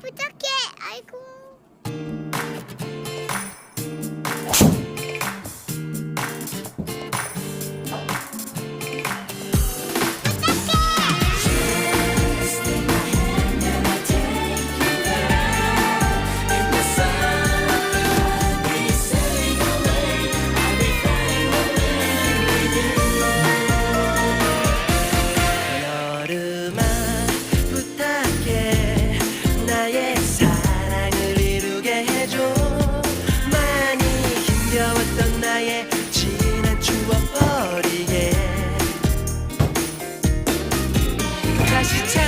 부탁해. 아이고. you